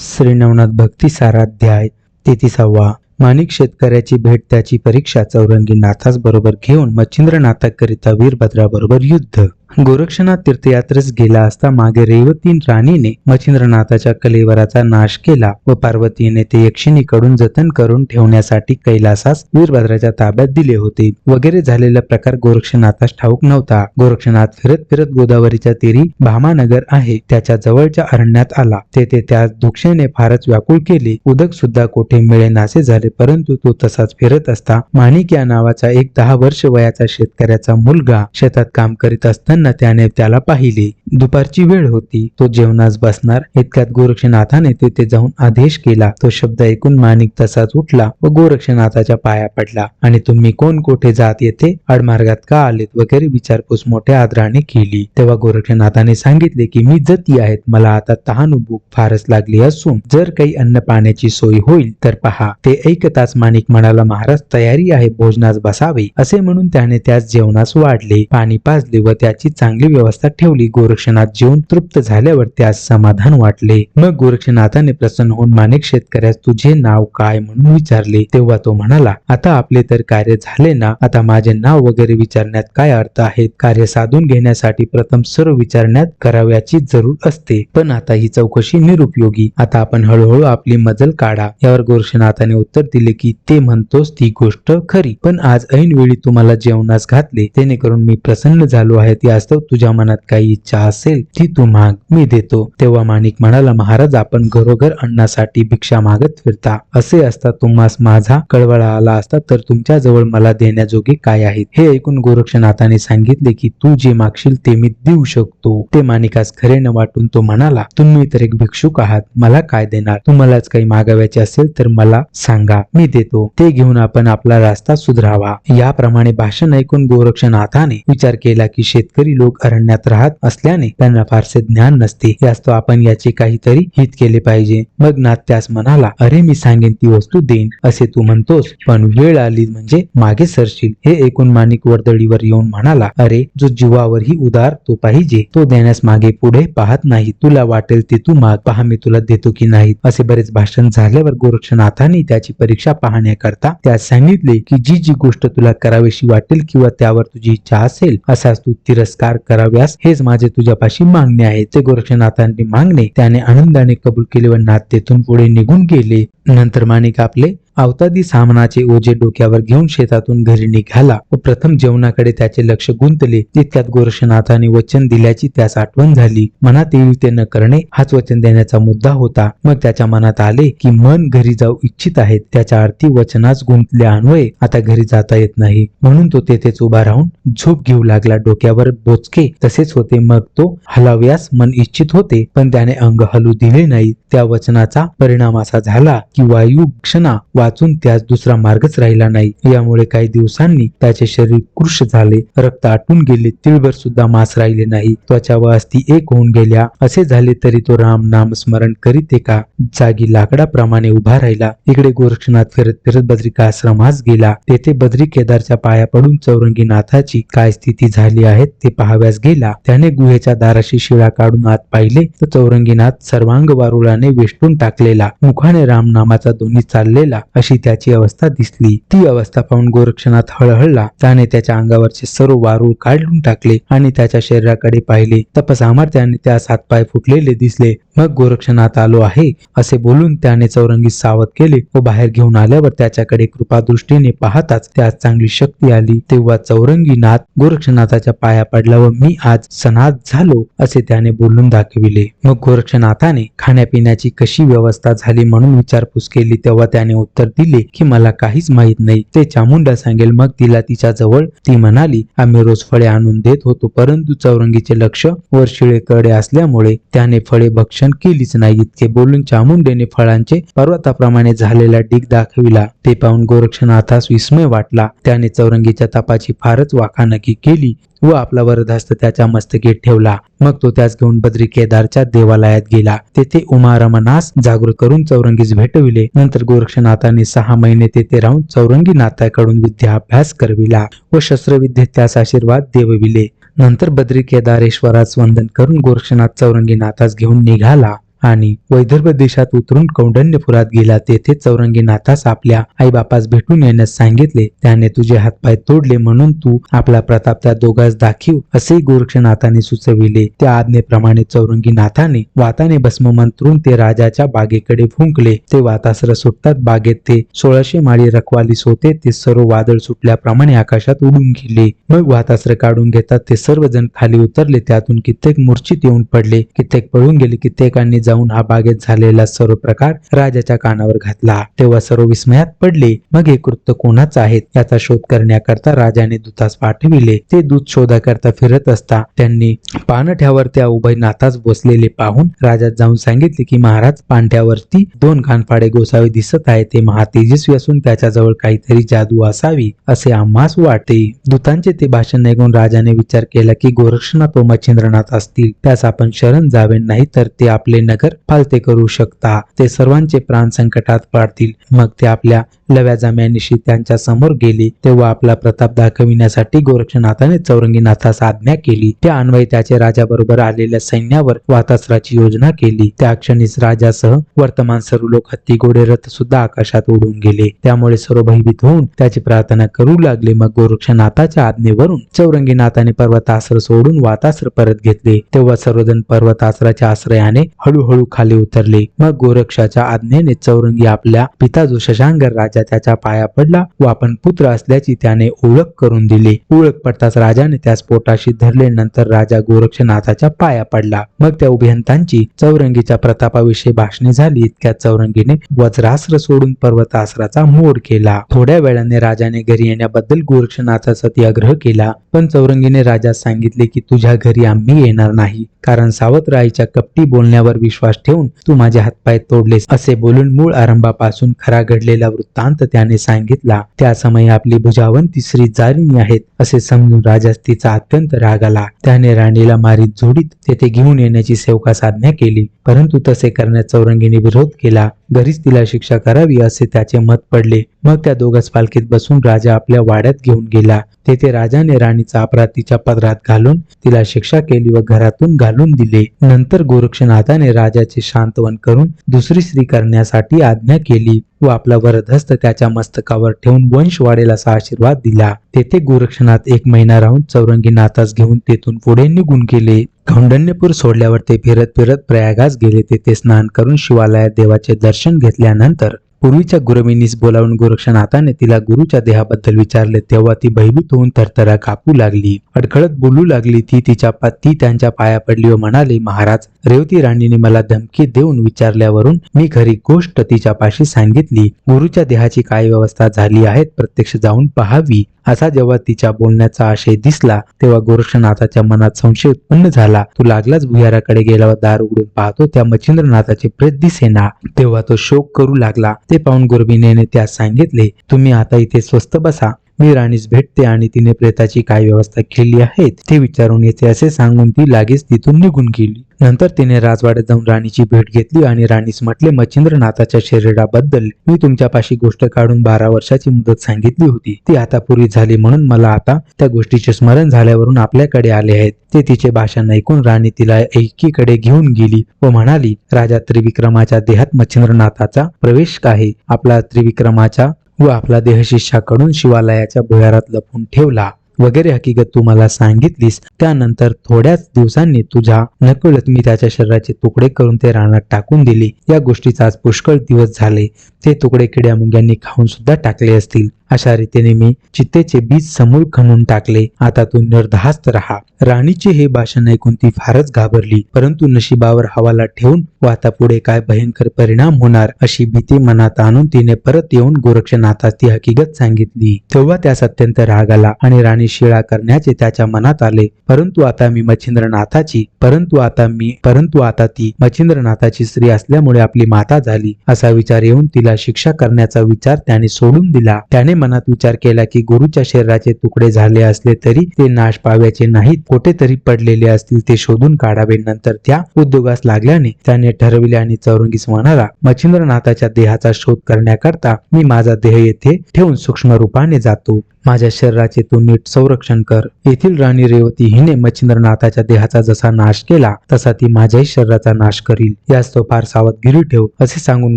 श्री नवनाथ भक्ती साराध्याय तेतिसावा माणिक शेतकऱ्याची भेट त्याची परीक्षा चौरंगी नाथास बरोबर घेऊन मच्छिंद्रनाथाकरिता वीरभद्राबरोबर युद्ध. गोरक्षनाथ तीर्थयात्रेस गेला असता मागे रेवती राणीने मच्छिंद्रनाथाच्या कलेवराचा नाश केला व पार्वतीने ते यक्षिणीकडून जतन करून ठेवण्यासाठी कैलासास वीरभद्राच्या ताब्यात दिले होते. वगैरे झालेला प्रकार गोरक्षनाथास ठाऊक नव्हता. गोरक्षनाथ फिरत फिरत गोदावरीच्या तीरी भामानगर आहे. त्याच्या जवळच्या अरण्यात आला. तेथे त्यास दुक्षेने फारच व्याकुळ केले. उदक सुद्धा कोठे मिळेनासे झाले परंतु तो तसाच फिरत असता. माणिक या नावाचा एक दहा वर्ष वयाचा शेतकऱ्याचा मुलगा शेतात काम करीत असताना त्याने त्याला पाहिले. दुपारची वेळ होती. तो जेवणास बसणार. इतक्यात गोरक्षनाथाने तेथे जाऊन आदेश केला. तो शब्द ऐकून माणिक तसाच उठला व गोरक्षनाथाच्या पाया पडला. आणि तुम्ही कोण? कोठे जात येथे? आडमार्गात का आलेत? वगैरे विचारपूस मोठ्या आदराने केली. तेव्हा गोरक्षनाथाने सांगितले की मी जती आहेत. मला आता तहान भूक फारच लागली असून जर काही अन्न पाण्याची सोय होईल तर पहा. ते ऐकताच माणिक म्हणाला महाराज तयारी आहे. भोजनास बसावे. असे म्हणून त्याने त्यास जेवणास वाढले. पाणी पाजले व त्याची चांगली व्यवस्था ठेवली. गोरक्षनाथ जेवून तृप्त झाल्यावर त्यास समाधान वाटले. मग गोरक्षनाथाने प्रसन्न होऊन माणिक शेतकऱ्यास तुझे नाव काय? म्हणून विचारले. तेव्हा तो म्हणाला आता आपले तर कार्य झाले ना? आता माझे नाव वगैरे विचारण्यात काय अर्थ आहेत? कार्य साधून घेण्यासाठी प्रथम सर्व विचारण्यात कराव्याची जरूर असते. पण आता ही चौकशी निरुपयोगी. आता आपण हळूहळू आपली मजल काढा. यावर गोरक्षनाथाने उत्तर दिले की ते म्हणतोस ती गोष्ट खरी. पण आज ऐन वेळी तुम्हाला जेवणास घातले. जेणेकरून मी प्रसन्न झालो आहे. ती तुझ्या मनात काही इच्छा असेल ती तू माग मी देतो. तेव्हा माणिक म्हणाला महाराज आपण घरोघर अन्नासाठी भिक्षा मागत फिरता. असे असता तुम्हास माझा कळवळा आला असता तर तुमच्या जवळ मला देण्याजोगे काय आहेत? हे ऐकून गोरक्षनाथाने सांगितले की तू जे मागशील ते मी देऊ शकतो. ते माणिकास खरे न वाटून तो म्हणाला तुम्ही तर एक भिक्षुक आहात. मला काय देणार? तुम्हालाच काही मागाव्याचे असेल तर मला सांगा. मी देतो. ते घेऊन आपण आपला रास्ता सुधरावा. याप्रमाणे भाषण ऐकून गोरक्षनाथाने विचार केला की शेतकरी लोक अरण्यात राहत असल्याने त्यांना फारसे ज्ञान नसते. यास तो आपण याचे काहीतरी हित केले पाहिजे. मग नाथ त्यास म्हणाला अरे मी सांगेन ती वस्तू देईन. असे तू म्हणतोस पण वेळ आली म्हणजे मागे सरशील. हे ऐकून माणिक वर्दळीवर येऊन म्हणाला अरे जो जीवावरही उदार तो पाहिजे. तो देण्यास मागे पुढे पाहत नाही. तुला वाटेल ते तू माग पहा मी तुला देतो की नाही. असे बरेच भाषण झाल्यावर गोरक्षनाथाने त्याची परीक्षा पाहण्याकरता त्यास सांगितले की जी जी गोष्ट तुला करावीशी वाटेल किंवा त्यावर तुझी इच्छा असेल असाच तू तिरस्कार कराव्यास. हेच माझे तुझ्यापाशी मागणे आहे. ते गोरक्षनाथांनी मागणे त्याने आनंदाने कबूल केले व नाथ तेथून पुढे निघून गेले. नंतर माणिक आपले अवतादी सामनाचे ओझे डोक्यावर घेऊन शेतातून घरी निघाला व प्रथम जेवणाकडे त्याचे लक्ष गुंतले. तितक्यात गोरक्षनाथाने वचन दिल्याची त्यास आठवण झाली. मनात येईल ते न करणे हाच वचन देण्याचा मुद्दा होता. मग त्याच्या मनात आले की मन घरी जाऊ इच्छित आहेत त्याच्या अर्थी वचनास गुंतल्या अन्वये आता घरी जाता येत नाही. म्हणून तो तेथेच उभा राहून झोप घेऊ लागला. डोक्यावर बोचके तसेच होते. मग तो हलाव्यास मन इच्छित होते पण त्याने अंग हलू दिले नाही. त्या वचनाचा परिणाम असा झाला की वायू क्षणा वाचून त्यास दुसरा मार्गच राहिला नाही. यामुळे काही दिवसांनी त्याचे शरीर कृश झाले. रक्त आटून गेले. तिळभर सुद्धा मांस राहिले नाही. त्वचा व अस्थि एक होऊन गेल्या. असे झाले तरी तो राम नाम स्मरण करीत एका जागी लाकडाप्रमाणे उभा राहिला. इकडे गोरक्षनाथ फिरत फिरत बद्रिका आश्रमास गेला. तेथे बद्री केदारच्या पाया पडून चौरंगी नाथाची काय स्थिती झाली आहे ते पाहाव्यास गेला. त्याने गुहेच्या दाराशी शिळा काढून आत पाहिले. तर चौरंगीनाथ सर्वांग वारुळाने वेष्टून टाकलेला. मुखाने रामनामाचा दोन्ही चाललेला. अशी त्याची अवस्था दिसली. ती अवस्था पाहून गोरक्षनाथ हळहळला. त्याने त्याच्या अंगावरचे सर्व वारूळ काढून टाकले आणि त्याच्या शरीराकडे पाहिले. तपसामर्थ्याने त्यास हातपाय फुटलेले दिसले. मग गोरक्षनाथ आलो आहे असे बोलून त्याने चौरंगी सावध केले व बाहेर घेऊन आल्यावर त्याच्याकडे कृपादृष्टीने पाहताच त्यास चांगली शक्ती आली. तेव्हा चौरंगीनाथ गोरक्षनाथाच्या पाया पडला व मी आज सनात झालो असे त्याने बोलून दाखविले. मग गोरक्षनाथाने खाण्यापिण्याची कशी व्यवस्था झाली म्हणून विचारपूस केली. तेव्हा त्याने उत्तर दिले की मला काहीच माहीत नाही. ते चामुंडा सांगेल. मग तिला तिच्या जवळ ती म्हणाली आम्ही रोज फळे आणून देत होतो परंतु चौरंगीचे लक्ष वर शिळेकडे असल्यामुळे त्याने फळे भक्षण केलीच नाही. इतके बोलून चामुंडेने फळांचे पर्वताप्रमाणे झालेला डीग दाखविला. ते पाहून गोरक्षनाथास विस्मय वाटला. त्याने चौरंगीच्या तपाची फारच वाखानकी केली व आपला वरदहस्त त्याच्या मस्तकीत ठेवला. मग तो त्यास घेऊन बद्री केदारच्या देवालयात गेला. तेथे उमारमनास जागृत करून चौरंगीस भेटविले. नंतर गोरक्षनाथाने सहा महिने तेथे राहून चौरंगी नाथाकडून विद्याभ्यास करविला व शस्त्रविद्येत त्यास आशीर्वाद देवविले. नंतर बद्री केदारेश्वरास वंदन करून गोरक्षनाथ चौरंगीनाथास घेऊन निघाला. आणि वैदर्भ देशात उतरून कौंडण्यपुरात गेला तेथे चौरंगी नाथास आपल्या आईबापास भेटून येण्यास सांगितले. त्याने तुझे हातपाय तोडले म्हणून तू आपला प्रताप त्या दोघांस दाखीव असे गोरक्षनाथाने सुचविले. त्या आज्ञेप्रमाणे चौरंगी नाथाने वाताने भस्म मंत्रून ते राजाच्या बागेकडे फुंकले ते वातासर सुटतात बागेत ते सोळाशे माळी रखवालीस होते. ते सर्व वादळ सुटल्याप्रमाणे आकाशात उडून गेले. मग वातास्त्र काढून घेतात ते सर्वजण खाली उतरले. त्यातून कित्येक मूर्छित येऊन पडले. कित्येक पळून गेले कित्येकांनी जाऊन हा बागेत झालेला सर्व प्रकार राजाच्या कानावर घातला. तेव्हा सर्व विस्मयात पडले. मग हे कृत्य कोणाचं आहेत? याचा शोध करण्याकरता राजाने दूतास पाठविले. ते दूत शोधाकरता फिरत असता त्यांनी पानठ्यावर त्या उभय नाथास बसलेले पाहून राजात जाऊन सांगितले की महाराज पांठ्यावरती दोन कानफाडे गोसावे दिसत आहे. ते महातेजस्वी असून त्याच्याजवळ काहीतरी जादू असावी असे आम्हास वाटते. दूतांचे ते भाषण ऐकून राजाने विचार केला की गोरक्षनाथ व मच्छिंद्रनाथ असतील. त्यास आपण शरण जावे नाही तर ते आपले नगर फालते करू शकता. ते सर्वांचे प्राण संकटात पाडतील. मग ते आपल्या लव्या जाम्यानिशी त्यांच्यासमोर गेले. तेव्हा आपला प्रताप दाखविण्यासाठी गोरक्षनाथाने चौरंगीनाथास आज्ञा केली. त्या अन्वय त्याचे राजाबरोबर आलेल्या सैन्यावर वातास्राची योजना केली. त्या क्षणीच राजासह वर्तमान सर्व लोक हत्ती घोडे रथ सुद्धा आकाशात उडून गेले. त्यामुळे सर्व भयभीत होऊन त्याची प्रार्थना करू लागले. मग गोरक्षनाथाच्या आज्ञेवरून चौरंगीनाथाने पर्वतास्त्र सोडून वातास्त्र परत घेतले. तेव्हा सर्वजण पर्वतास्त्राच्या आश्रयाने हळूहळू खाली उतरले. मग गोरक्षाच्या आज्ञेने चौरंगी आपल्या पिता जो शशांकर राजा त्याच्या पाया पडला व आपण पुत्र असल्याची त्याने ओळख करून दिली. ओळख पडताच राजाने त्यास पोटाशी धरले. नंतर राजा गोरक्षनाथाच्या पाया पडला. मग त्या अभियंतांची चौरंगीच्या प्रतापाविषयी भाषणे झाली. इतक्या चौरंगीने वज्रास्त्र सोडून पर्वतास्त्राचा मोड केला. थोड्या वेळाने राजाने घरी येण्याबद्दल गोरक्षनाथाचा सत्याग्रह केला. पण चौरंगीने राजास सांगितले की तुझ्या घरी आम्ही येणार नाही. कारण सावतराईच्या कपटी बोलण्यावर विश्वास ठेवून तू माझे हातपाय तोडलेस असे बोलून मूळ आरंभापासून खरा घडलेला वृत्तांत त्याने सांगितला. त्या समयी आपली भुजावंती श्री जारिणी आहेत असे समजून राजास तिचा अत्यंत राग आला. त्याने राणीला मारीत जोडीत तेथे घेऊन येण्याची सेवका साधना केली परंतु तसे करण्यास चौरंगीने विरोध केला. घरीच तिला शिक्षा करावी असे त्याचे मत पडले. मग त्या दोघांस पालखीत बसून राजा आपल्या वाड्यात घेऊन गेला. तेथे राजाने राणीचा अपराध तिच्या पदरात घालून तिला शिक्षा केली व घरातून घालून दिले. नंतर गोरक्षनाथाने राजाचे शांतवन करून दुसरी स्त्री करण्यासाठी आज्ञा केली व आपला वरदहस्त त्याच्या मस्तकावर ठेवून वंश वाढेल असा आशीर्वाद दिला. तेथे गोरक्षनाथ एक महिना राहून चौरंगी नाथास घेऊन तेथून पुढे निघून गेले. कौंडण्यपूर सोडल्यावर ते फिरत फिरत प्रयागास गेले. तेथे स्नान करून शिवालयात देवाचे दर्शन घेतल्यानंतर पूर्वीच्या गुरुमिनीस बोलावून गोरक्षनाथाने तिला गुरुच्या देहाबद्दल विचारले तेव्हा ती भयभीत होऊन थरथरा कापू लागली. अडखळत बोलू लागली ती तिच्या पा- ती त्यांच्या पाया पडली व म्हणाली महाराज रेवती राणीने मला धमकी देऊन विचारल्यावरून मी खरी गोष्ट तिच्यापाशी सांगितली. गुरुच्या देहाची काय व्यवस्था झाली आहे प्रत्यक्ष जाऊन पहावी. असा जेव्हा तिच्या बोलण्याचा आशय दिसला तेव्हा गोरक्षनाथाच्या मनात संशय उत्पन्न झाला. तो लागलाच भुयाराकडे गेला व दार उघडून पाहतो त्या मच्छिंद्रनाथाचे प्रेत दिसेना तेव्हा तो शोक करू लागला. ते पाहून गुरबिनेने त्यास सांगितले तुम्ही आता इथे स्वस्त बसा. मी राणीस भेटते आणि तिने प्रेताची काय व्यवस्था केली आहे ते विचारून येते असे सांगून ती लागेच तिथून निघून गेली. नंतर तिने राजवाड्यात जाऊन राणीची भेट घेतली आणि राणीस म्हटले मच्छिंद्रनाथाच्या शरीराबद्दल मी तुमच्यापाशी गोष्ट काढून बारा वर्षाची मुदत सांगितली होती. ती आता पूर्वी झाली म्हणून मला आता त्या गोष्टीचे स्मरण झाल्यावरून आपल्याकडे आले आहेत. ते तिचे भाषण ऐकून राणी तिला एकीकडे घेऊन गेली व म्हणाली राजा त्रिविक्रमाच्या देहात मच्छिंद्रनाथाचा प्रवेश आहे? आपला त्रिविक्रमाच्या व आपला देह शिष्याकडून शिवालयाच्या भुयारात लपून ठेवला. वगैरे हकीकत तू मला सांगितलीस. त्यानंतर थोड्याच दिवसांनी तुझ्या नकळत मी त्याच्या शरीराचे तुकडे करून ते रानात टाकून दिली. या गोष्टीचा आज पुष्कळ दिवस झाले. ते तुकडे किड्या मुंग्यांनी खाऊन सुद्धा टाकले असतील. अशा रीतीने मी चित्तेचे बीज समूळ खणून टाकले. आता तू निर्धास्त राहा. राणीचे हे भाषण ऐकून ती फारच घाबरली. परंतु नशिबावर हवाला ठेवून व आता पुढे काय भयंकर परिणाम होणार? अशी भीती मनात आणून तिने परत येऊन गोरक्षनाथास ती हकीकत सांगितली. तेव्हा त्यास अत्यंत राग आला आणि राणी शिळा करण्याचे त्याच्या मनात आले. परंतु आता मी मच्छिंद्रनाथाची परंतु आता मी परंतु आता ती मच्छिंद्रनाथाची स्त्री असल्यामुळे आपली माता झाली असा विचार येऊन तिला शिक्षा करण्याचा विचार त्याने सोडून दिला. त्याने मनात विचार केला की गुरुच्या शरीराचे तुकडे झाले असले तरी ते नाश पाव्याचे नाहीत. कुठेतरी पडलेले असतील ते शोधून काढावे. नंतर त्या उद्योगास लागल्याने त्याने ठरविले आणि चौरंगीस म्हणाला मच्छिंद्रनाथाच्या देहाचा शोध करण्याकरता मी माझा देह येथे ठेवून सूक्ष्म रूपाने जातो. माझ्या शरीराचे तू नीट संरक्षण कर. येथील राणी रेवती हिने मच्छिंद्रनाथाच्या देहाचा जसा नाश केला तसा ती माझ्याही शरीराचा नाश करील. यास तो फार सावधगिरी ठेव असे सांगून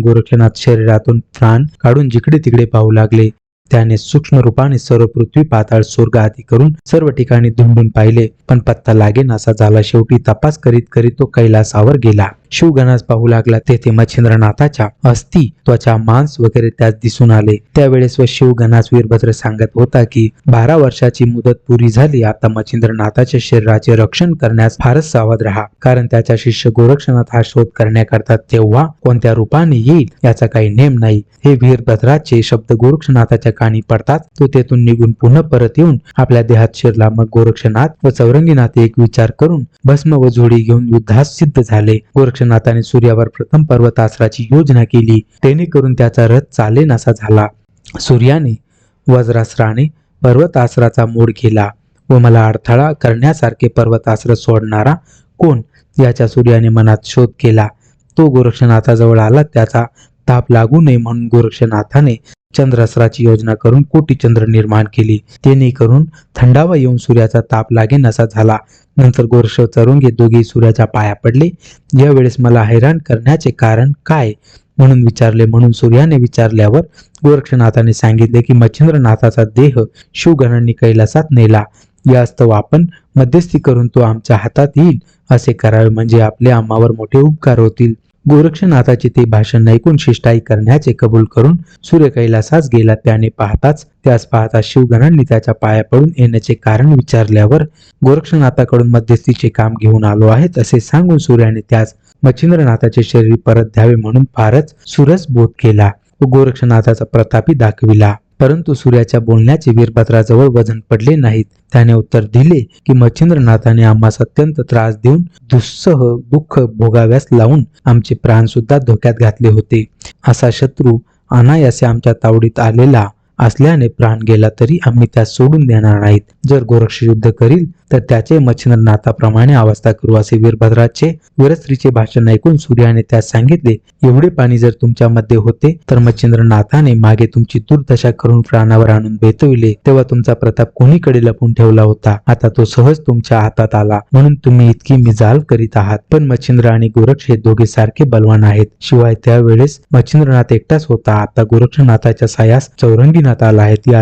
गोरक्षनाथ शरीरातून प्राण काढून जिकडे तिकडे पाहू लागले. त्याने सूक्ष्म रूपाने सर्व पृथ्वी पाताळ स्वर्ग आदी करून सर्व ठिकाणी धुंडून पाहिले. पण पत्ता लागेनासा झाला शेवटी तपास करीत करीत तो कैलासावर गेला. शिवगणास पाहू लागला. तेथे मच्छिंद्रनाथाच्या अस्थि त्वचा मांस वगैरे त्यात दिसून आले. त्यावेळेस व शिवगणास वीरभद्र सांगत होता की बारा वर्षाची मुदत पुरी झाली. आता मच्छिंद्रनाथाच्या शरीराचे रक्षण करण्यास फारच सावध राहा. कारण त्याचा शिष्य गोरक्षनाथ हा शोध करण्याकरता तेव्हा कोणत्या रूपाने येईल याचा काही नेम नाही. हे वीरभद्राचे शब्द गोरक्षनाथाच्या कानी पडतात. तो तेथून निघून पुन्हा परत येऊन आपल्या देहात शिरला. मग गोरक्षनाथ व चौरंगीनाथ एक विचार करून भस्म व झोडी घेऊन युद्धास सिद्ध झाले. गोरक्ष गोरक्षनाथाने सूर्यावर प्रथम पर्वतास्त्राची योजना केली. जेणेकरून त्याचा रथ चालेनासा झाला. सूर्याने वज्रास्त्राने पर्वतास्त्राचा मोड केला व मला अडथळा करण्यासारखे पर्वतास्त्र सोडणारा कोण? याच्या सूर्याने मनात शोध केला. तो गोरक्षनाथाजवळ आला. त्याचा ताप लागू नये म्हणून गोरक्षनाथाने चंद्रास्त्राची योजना करून कोटी चंद्र निर्माण केली. तेने करून थंडावा येऊन सूर्याचा ताप लागे नसा झाला. नंतर गोरश चरुंगे दोघे सूर्याच्या पाया पडले. यावेळेस मला हैराण करण्याचे कारण काय? म्हणून विचारले. म्हणून सूर्याने विचारल्यावर गोरक्षनाथाने सांगितले की मच्छिंद्रनाथाचा देह शिवगणांनी कैलासात नेला. यास्तव आपण मध्यस्थी करून तो आमच्या हातात येईल. असे करावे म्हणजे आपले आम्हावर मोठे उपकार होतील. गोरक्षनाथाचे ते भाषण ऐकून शिष्टाई करण्याचे कबूल करून सूर्य कैलासास गेला त्याने पाहताच त्यास पाहता शिवगणांनी त्याच्या पाया पडून येण्याचे कारण विचारल्यावर गोरक्षनाथाकडून मध्यस्थीचे काम घेऊन आलो आहेत असे सांगून सूर्याने त्यास मच्छिंद्रनाथाचे शरीर परत द्यावे म्हणून फारच सुरस बोध केला व गोरक्षनाथाचा प्रतापी दाखविला. परंतु सूर्याच्या बोलण्याचे वीरभद्राजवळ वजन पडले नाहीत. त्याने उत्तर दिले की मच्छिंद्रनाथाने आम्हास अत्यंत त्रास देऊन दुस्सह दुःख भोगाव्यास लावून आमचे प्राण सुद्धा धोक्यात घातले होते. असा शत्रू अनायासे आमच्या तावडीत आलेला असल्याने प्राण गेला तरी आम्ही त्यास सोडून देणार नाहीत. जर गोरक्ष युद्ध करील तर त्याचे मच्छिंद्रनाथाप्रमाणे अवस्था करू असे वीरभद्राचे वीरस्त्रीचे भाषण ऐकून सूर्याने त्यास सांगितले एवढे पाणी जर तुमच्यामध्ये होते तर मच्छिंद्रनाथाने मागे तुमची दुर्दशा करून प्राणावर आणून बेतविले तेव्हा तुमचा प्रताप कोणीकडे लपून ठेवला होता? आता तो सहज तुमच्या हातात आला म्हणून तुम्ही इतकी मिजाल करीत आहात पण मच्छिंद्र आणि गोरक्ष हे दोघे सारखे बलवान आहेत. शिवाय त्यावेळेस मच्छिंद्रनाथ एकटाच होता. आता गोरक्षनाथाच्या सायास चौरंगीनाथ आला आहे ती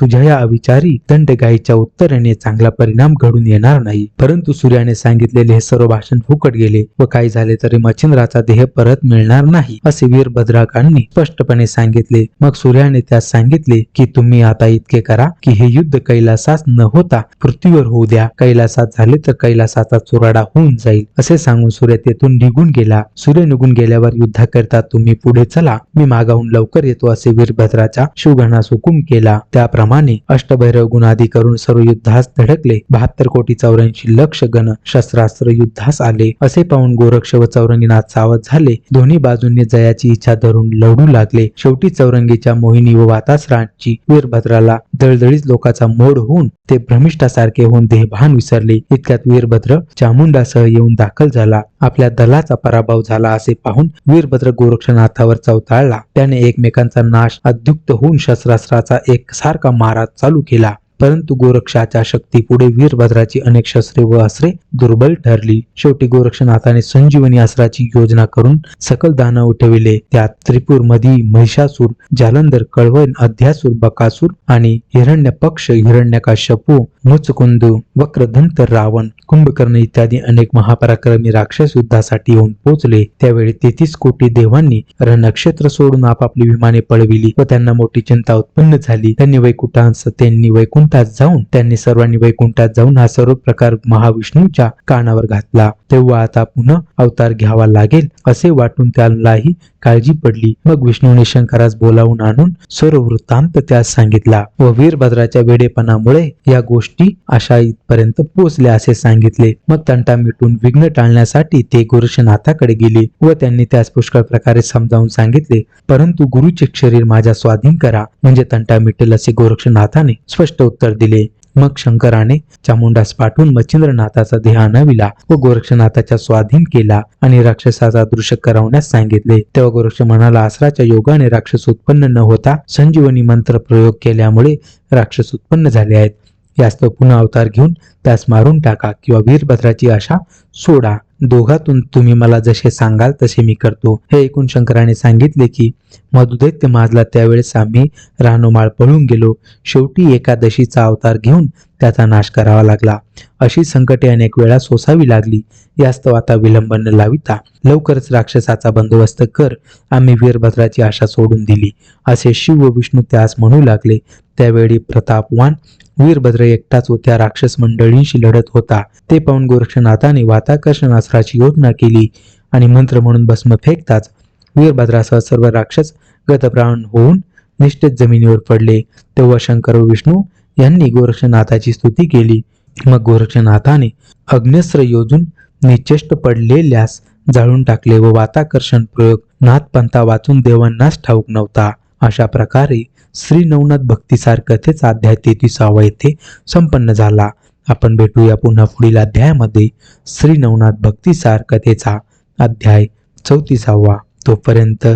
तुझ्या या अविचारी दंडगाईच्या उत्तरेने चांगला परिणाम पडून येणार नाही. परंतु सूर्याने सांगितलेले हे सर्व भाषण फुकट गेले व काही झाले तरी मच्छिंद्राचा देह परत मिळणार नाही असे वीरभद्राकांनी स्पष्टपणे सांगितले. मग सूर्याने त्यास सांगितले की तुम्ही आता इतके करा की हे युद्ध कैलासास न होता पृथ्वीवर होऊ द्या. कैलासात झाले तर कैलासाचा चुराडा होऊन जाईल असे सांगून सूर्य तेथून निघून गेला. सूर्य निघून गेल्यावर युद्धाकरिता तुम्ही पुढे चला. मी मागाहून लवकर येतो असे वीरभद्राच्या शिवगणास हुकूम केला. त्याप्रमाणे अष्टभैरव गुणादी करून सर्व युद्धास धडकले. बहात्तर कोटी चौऱ्याऐंशी लक्ष गण शस्त्रास्त्र युद्धास आले. असे पाहून गोरक्ष व चौरंगीनाथ सावध झाले. दोन्ही बाजूंनी जयाची इच्छा धरून लढू लागले. शेवटी चौरंगीच्या मोहिनी व वातासरांची वीरभद्राला दळदळीत लोकाचा मोड होऊन ते भ्रमिष्ठासारखे होऊन देहभान विसरले. इतक्यात वीरभद्र चामुंडासह येऊन दाखल झाला. आपल्या दलाचा पराभव झाला असे पाहून वीरभद्र गोरक्षनाथावर चौताळला. त्याने एकमेकांचा नाश अद्युक्त होऊन शस्त्रास्त्राचा एक सारखा मारा चालू केला. परंतु गोरक्षाच्या शक्तीपुढे वीरभद्राची अनेक शस्त्रे व अस्त्रे दुर्बल ठरली. शेवटी गोरक्षनाथाने संजीवनी अस्त्राची योजना करून सकल दानव उठविले त्यात त्रिपूर मधी महिषासूर जालंधर कळवण अध्यासूर बकासूर आणि हिरण्य पक्ष हिरण्यकाशपू मुचकुंद वक्रदंत रावण कुंभकर्ण इत्यादी अनेक महापराक्रमी राक्षस युद्धासाठी येऊन पोहोचले. त्यावेळी तेहतीस कोटी देवांनी रणक्षेत्र सोडून आपापली विमाने पळविली व त्यांना मोठी चिंता उत्पन्न झाली. त्यांनी वैकुंठांस त्यांनी वैकुंठ वैकुंठात जाऊन त्यांनी सर्वांनी वैकुंठात जाऊन हा सर्व प्रकार महाविष्णूच्या कानावर घातला. तेव्हा आता पुन्हा अवतार घ्यावा लागेल असे वाटून त्यालाही काळजी पडली. मग विष्णूने शंकरास बोलावून आणून सर्व वृत्तांत त्यास सांगितला व वीरभद्राच्या वेडेपणामुळे या गोष्टी अशा इथपर्यंत पोहोचल्या असे सांगितले. मग तंटा मिटून विघ्न टाळण्यासाठी ते गोरक्षनाथाकडे गेले व त्यांनी त्यास पुष्कळ प्रकारे समजावून सांगितले परंतु गुरुचे शरीर माझ्या स्वाधीन करा. म्हणजे तंटा मिटेल असे गोरक्षनाथाने स्पष्ट उत्तर दिले. मग शंकराने चामुंडास पाठवून मच्छिंद्रनाथाचा देह आणाविला व गोरक्षनाथाच्या स्वाधीन केला आणि राक्षसाचा दृश्य करवण्यास सांगितले. तेव्हा गोरक्ष म्हणाला आसराच्या योगाने राक्षस उत्पन्न न होता संजीवनी मंत्र प्रयोग केल्यामुळे राक्षस उत्पन्न झाले आहेत. यास्तव पुन्हा अवतार घेऊन त्यास मारून टाका किंवा वीरभद्राची आशा सोडा. दोघातून तुम्ही मला जसे सांगाल तसे मी करतो. हे ऐकून शंकराने सांगितले की मधुदैत्य माजला त्यावेळेस आम्ही रानोमाळ पळून गेलो. शेवटी एकादशीचा अवतार घेऊन त्याचा नाश करावा लागला. अशी संकटे अनेक वेळा सोसावी लागली. यास्तव आता विलंब न लाविता लवकरच राक्षसाचा बंदोबस्त कर आम्ही वीरभद्राची आशा सोडून दिली. असे शिव व विष्णू त्यास म्हणू लागले. त्यावेळी प्रतापवान वीरभद्र एकटाच व त्या राक्षस मंडळींशी लढत होता. ते पाहून गोरक्षनाथाने वाताकर्षण अस्त्राची योजना केली आणि मंत्र म्हणून भस्म फेकताच वीरभद्रासह सर्व राक्षस गतप्राण होऊन निष्ठेत जमिनीवर पडले. तेव्हा शंकर व विष्णू यांनी गोरक्षनाथाची स्तुती केली. मग गोरक्षनाथाने अग्निस्त्र योजून निचेष्ट पडलेल्यास जाळून टाकले व वाताकर्षण प्रयोग नाथपंथा वाचून देवांनाच ठाऊक नव्हता. अशा प्रकारे श्री नवनाथ भक्तिसार कथेचा अध्याय तेहतीसावा येथे संपन्न झाला. आपण भेटूया पुन्हा पुढील अध्यायामध्ये. श्री नवनाथ भक्तिसार कथेचा अध्याय चौतीसावा. तोपर्यंत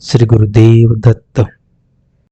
श्री गुरुदेव दत्त.